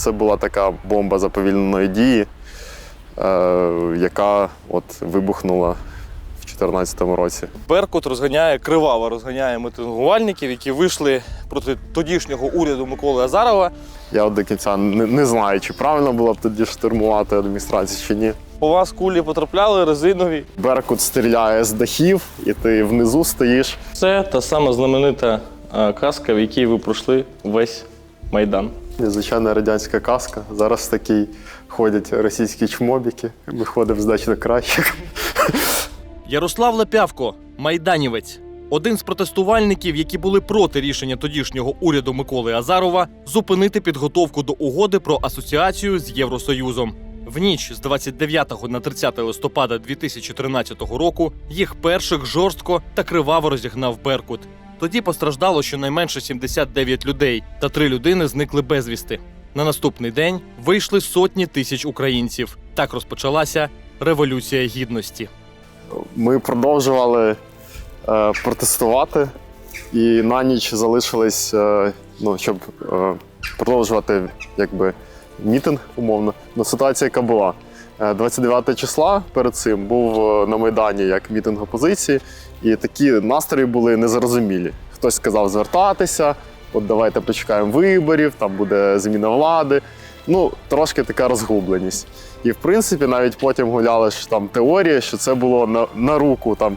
Це була така бомба заповільненої дії, е, яка от вибухнула в 2014 році. Беркут розганяє криваво, розганяє мітингувальників, які вийшли проти тодішнього уряду Миколи Азарова. Я от до кінця не, не знаю, чи правильно було б тоді штурмувати адміністрацію чи ні. У вас кулі потрапляли резинові. Беркут стріляє з дахів, і ти внизу стоїш. Це та сама знаменита е, каска, в якій ви пройшли весь майдан. Звичайна радянська каска. Зараз такі ходять російські чмобіки. Ми ходимо значно краще. Ярослав Лепявко, майданівець, один з протестувальників, які були проти рішення тодішнього уряду Миколи Азарова зупинити підготовку до угоди про асоціацію з Євросоюзом. В ніч з 29 на 30 листопада 2013 року їх перших жорстко та криваво розігнав Беркут. Тоді постраждало щонайменше 79 людей, та три людини зникли безвісти. На наступний день вийшли сотні тисяч українців. Так розпочалася революція гідності. Ми продовжували е, протестувати, і на ніч залишились, е, ну, щоб е, продовжувати якби, мітинг, умовно. Ну, ситуація, яка була. Е, 29 числа перед цим був е, на Майдані як мітинг опозиції, і такі настрої були незрозумілі. Хтось сказав звертатися, от давайте почекаємо виборів, там буде зміна влади. Ну, трошки така розгубленість. І в принципі, навіть потім гуляла ж там теорія, що це було на, на руку там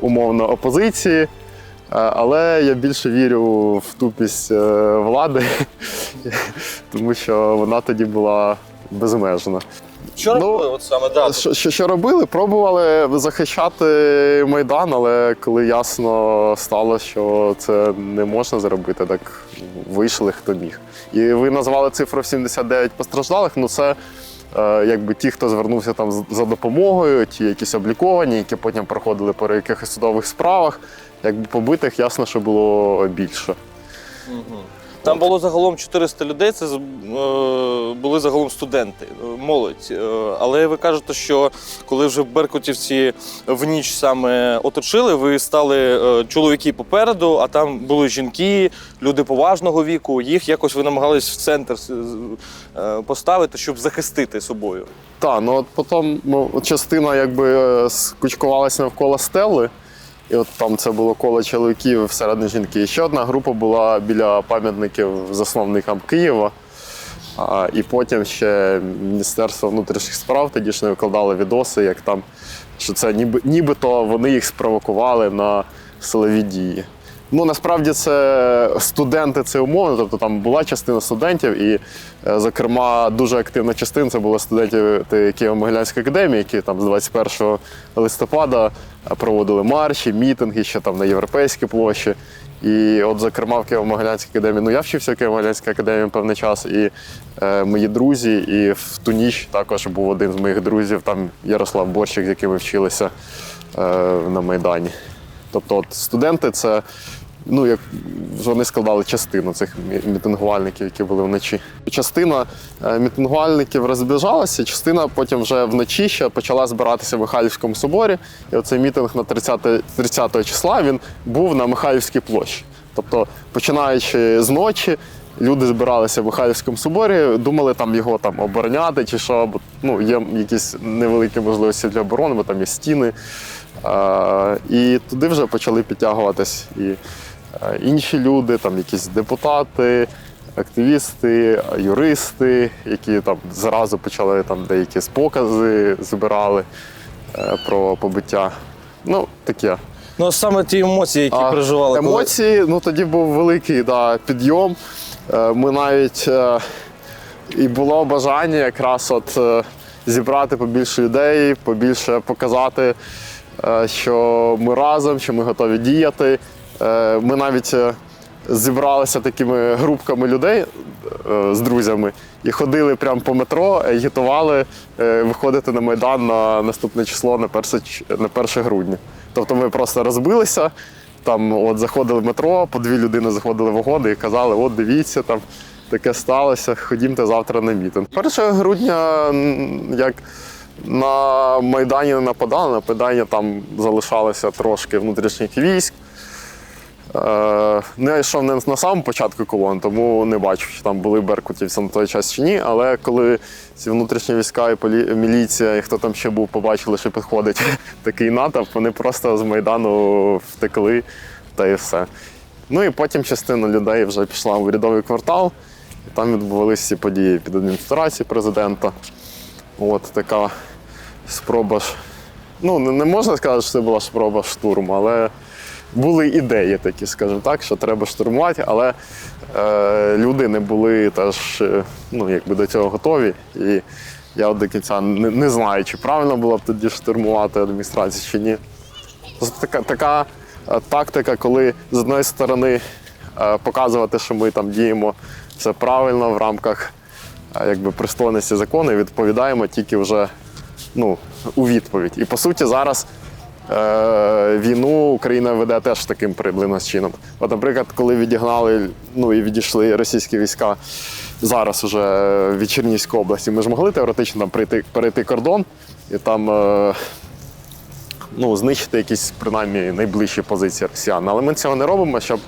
умовно опозиції. Е, Але я більше вірю в тупість е, влади, тому що вона тоді була безмежна. Що Ну, робили от саме да, Що, що, що робили? Пробували захищати Майдан, але коли ясно стало, що це не можна зробити, так вийшли хто міг. І ви назвали цифру в 79 постраждалих. Ну це е, якби ті, хто звернувся там за допомогою, ті якісь обліковані, які потім проходили по якихось судових справах. Якби побитих, ясно, що було більше. Там було загалом 400 людей. Це е, були загалом студенти, е, молодь. Е, але ви кажете, що коли вже беркутівці в ніч саме оточили, ви стали чоловіки попереду, а там були жінки, люди поважного віку. Їх якось ви намагались в центр поставити, щоб захистити собою. Так, ну от потім ну, частина якби скучкувалася навколо стели, і от там це було коло чоловіків всередині жінки. І ще одна група була біля пам'ятників засновникам Києва. А, і потім ще Міністерство внутрішніх справ тоді ж не викладало відоси, як там, що це ніби, нібито вони їх спровокували на силові дії. Ну, насправді це студенти це умовно, тобто там була частина студентів, і, е, зокрема, дуже активна частина це були студентів те- Києво-Могилянської академії, які там з 21 листопада е, проводили марші, мітинги ще там на Європейській площі. І от, зокрема, в Києво-Могилянській академії, ну я вчився в Києво-Могилянській академії певний час, і е, мої друзі, і в ту ніч також був один з моїх друзів, там Ярослав Борщик, з яким ми вчилися е, на Майдані. Тобто, от студенти це. Ну, як вони складали частину цих мітингувальників, які були вночі. Частина е, мітингувальників розбіжалася, частина потім вже вночі ще почала збиратися в Михайлівському соборі. І оцей мітинг на 30, 30 числа він був на Михайлівській площі. Тобто, починаючи з ночі, люди збиралися в Михайлівському соборі, думали там його там обороняти чи що, бо ну, є якісь невеликі можливості для оборони, бо там є стіни. Е, і туди вже почали підтягуватись і інші люди, там якісь депутати, активісти, юристи, які там зразу почали там деякі покази збирали е, про побиття. Ну, таке. Ну саме ті емоції, які А переживали. коли- Емоції, ну тоді був великий да, підйом. Е, Ми навіть е, і було бажання якраз от е, зібрати побільше людей, побільше показати, е, що ми разом, що ми готові діяти. Е, Ми навіть е, зібралися такими групками людей е, з друзями і ходили прямо по метро, агітували виходити на Майдан на наступне число на 1, ч- на 1 грудня. Тобто ми просто розбилися, там от заходили в метро, по дві людини заходили в вагони і казали: от дивіться, там таке сталося, ходімте завтра на мітинг. 1 грудня, як на Майдані не нападали, на Майдані там залишалося трошки внутрішніх військ. Е, ну, йшов не на самому початку колон, тому не бачив, чи там були беркутівці на той час чи ні. Але коли ці внутрішні війська і полі... міліція, і хто там ще був, побачили, що підходить такий натовп, вони просто з Майдану втекли та і все. Ну і потім частина людей вже пішла в урядовий квартал, і там відбувалися ці події під адміністрацією президента. От така спроба. Ну, не, не можна сказати, що це була спроба штурму, але були ідеї такі, скажімо так, що треба штурмувати, але е, люди не були теж е, ну, якби до цього готові. І я до кінця не, не знаю, чи правильно було б тоді штурмувати адміністрацію чи ні. Така, така е, тактика, коли з одної сторони е, показувати, що ми там діємо все правильно в рамках якби, пристойності закону відповідаємо тільки вже ну, у відповідь. І по суті, зараз війну Україна веде теж таким приблизно чином. От, наприклад, коли відігнали ну, і відійшли російські війська зараз уже від Чернігівської області, ми ж могли теоретично там прийти, перейти кордон і там. Е, ну, знищити якісь принаймні найближчі позиції росіян. Але ми цього не робимо, щоб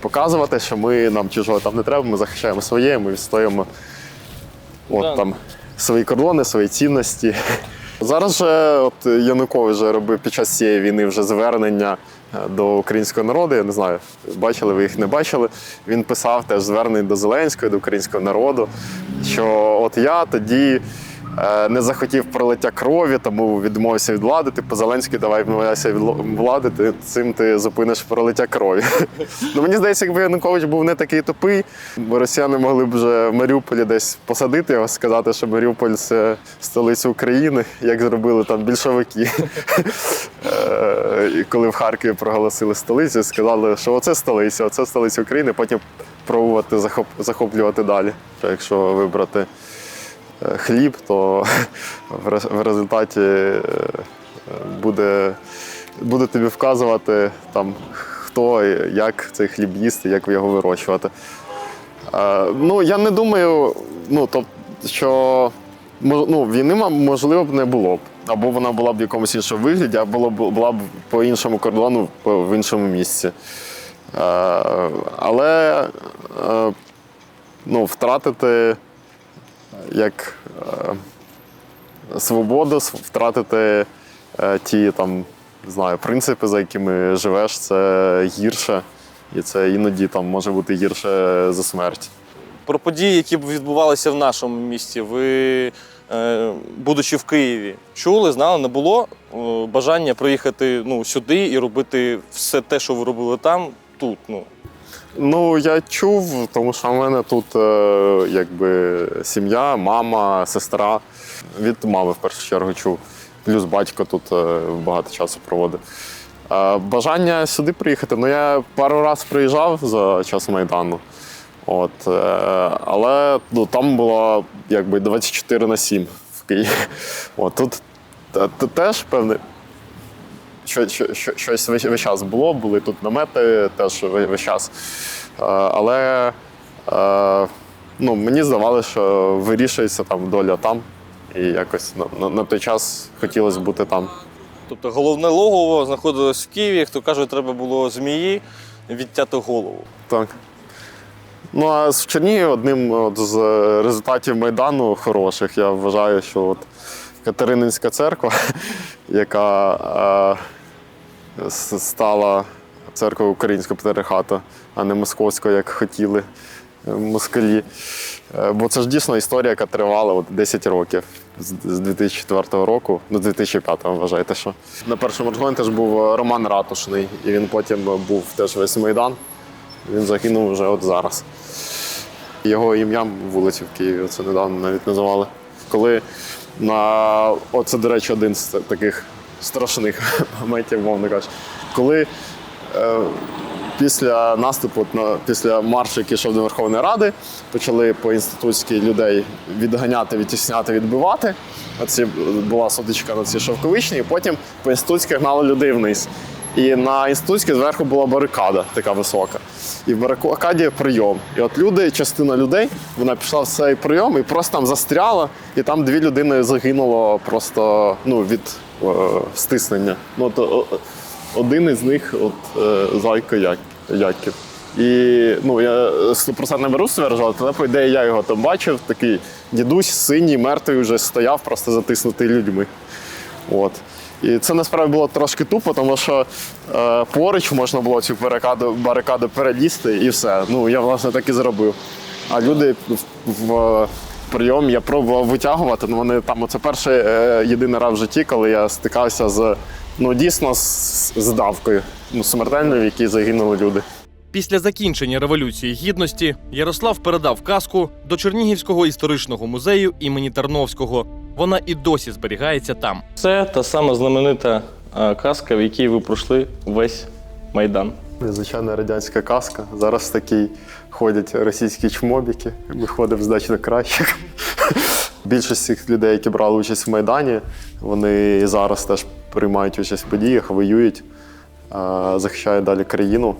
показувати, що ми нам чужого там не треба, ми захищаємо своє, ми відстоюємо от, там, свої кордони, свої цінності. Зараз же от Янукович вже робив під час цієї війни вже звернення е, до українського народу. Я не знаю, бачили ви їх не бачили. Він писав теж звернення до Зеленського, до українського народу, що от я тоді не захотів пролиття крові, тому відмовився від влади. Типу Зеленський, давай відмовляйся від влади, ти цим ти зупиниш пролиття крові. ну мені здається, якби Янукович був не такий тупий, бо росіяни могли б вже в Маріуполі десь посадити його, сказати, що Маріуполь це столиця України, як зробили там більшовики. Е, І коли в Харкові проголосили столицю, сказали, що оце столиця, оце столиця України, потім пробувати захоп- захоплювати далі. Якщо вибрати е, хліб, то в результаті е, буде, буде тобі вказувати там, хто як цей хліб їсти, як його вирощувати. Е, Ну, я не думаю, ну, тоб- що ну, війни, можливо, б не було б. Або вона була б в якомусь іншому вигляді, або була б, по іншому кордону, в іншому місці. Е, Але ну, втратити як е, свободу, втратити е, ті там, не знаю, принципи, за якими живеш, це гірше. І це іноді там може бути гірше за смерть. Про події, які б відбувалися в нашому місті, ви, е, будучи в Києві, чули, знали, не було бажання приїхати ну, сюди і робити все те, що ви робили там, тут. Ну. Ну, я чув, тому що в мене тут е, якби сім'я, мама, сестра. Від мами в першу чергу чув. Плюс батько тут е, багато часу проводив. Е, бажання сюди приїхати. Ну, я пару разів приїжджав за час Майдану. От, але ну, там було якби 24 на 7 в Києві. От, тут те- те- теж що, щось весь, весь час було, були тут намети теж весь, весь час. Е, але е, ну, мені здавалося, що вирішується там доля там. І якось на, на, на той час хотілося бути там. Тобто головне логово знаходилось в Києві, хто каже, треба було змії відтяти голову. Так. Ну, а в Чернігові одним от, з результатів Майдану хороших, я вважаю, що от Катерининська церква, яка е, стала церквою українського патріархату, а не московського, як хотіли е, москалі. Е, Бо це ж дійсно історія, яка тривала от 10 років з з 2004 року до 2005 вважайте, що. На першому розгоні теж був Роман Ратушний, і він потім був теж весь Майдан. Він загинув вже от зараз. Його ім'ям вулиці в Києві це недавно навіть називали. Коли на оце, до речі, один з таких страшних моментів, мовно кажучи, коли е, після наступу, на, після маршу, який йшов до Верховної Ради, почали по інститутськи людей відганяти, відтісняти, відбивати. Оці була соточка на цій шовковичній, і потім по інститутськи гнали людей вниз. І на інститутській зверху була барикада така висока. І в барикаді прийом. І от люди, частина людей, вона пішла в цей прийом і просто там застряла, і там дві людини загинуло просто ну, від стиснення. Ну, от, о- о- один із них, от е, Зайко Як- Яків. І ну, я 100% не беру стверджувати, але по ідеї я його там бачив, такий дідусь синій, мертвий вже стояв, просто затиснутий людьми. От. І це насправді було трошки тупо, тому що е, поруч можна було цю барикаду, барикаду перелізти і все. Ну, я власне так і зробив. А люди в, в прийом я пробував витягувати, ну вони там це перший е, єдиний раз в житті, коли я стикався з ну дійсно з, з давкою, ну, смертельною, в якій загинули люди. Після закінчення Революції Гідності Ярослав передав казку до Чернігівського історичного музею імені Тарновського. Вона і досі зберігається там. Це та сама знаменита е, казка, в якій ви пройшли весь майдан. Звичайна радянська казка. Зараз такі ходять російські чмобіки, виходив значно краще. Більшість цих людей, які брали участь в Майдані, вони і зараз теж приймають участь в подіях, воюють, захищають далі країну.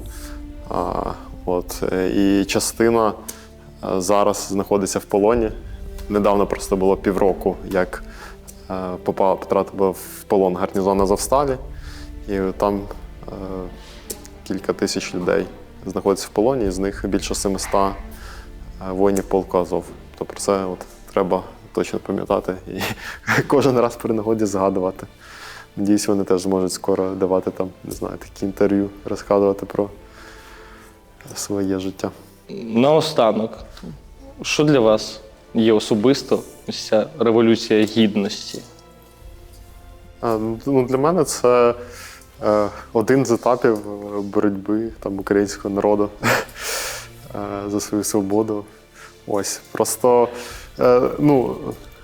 От, і частина зараз знаходиться в полоні. Недавно просто було півроку, як попав, потрапила в полон гарнізон Азовсталі. І там кілька тисяч людей знаходяться в полоні, з них більше 700 е, воїнів полку Азов. То про це от треба точно пам'ятати і кожен раз при нагоді згадувати. Надіюсь, вони теж зможуть скоро давати там, не знаю, такі інтерв'ю, розказувати про своє життя. Наостанок, що для вас є особисто ось ця революція гідності? А, ну, для мене це один з етапів е, боротьби там, українського народу е, за свою свободу. Ось. Просто е, ну,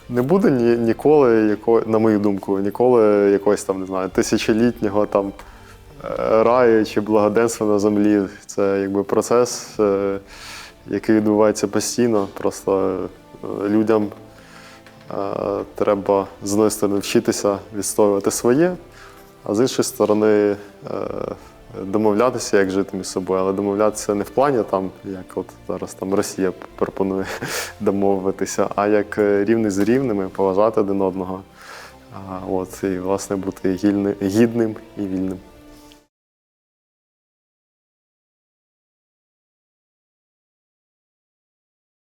не буде ні, ніколи, яко, на мою думку, ніколи якогось там, не знаю, тисячолітнього там е, раю чи благоденства на землі. Це якби процес, е, який відбувається постійно. Просто е, людям Е, Треба з однієї сторони вчитися відстоювати своє, а з іншої сторони е, домовлятися, як жити між собою, але домовлятися не в плані, там, як от зараз там Росія пропонує домовитися, а як е, рівний з рівними, поважати один одного. От, і, власне, бути гідним і вільним.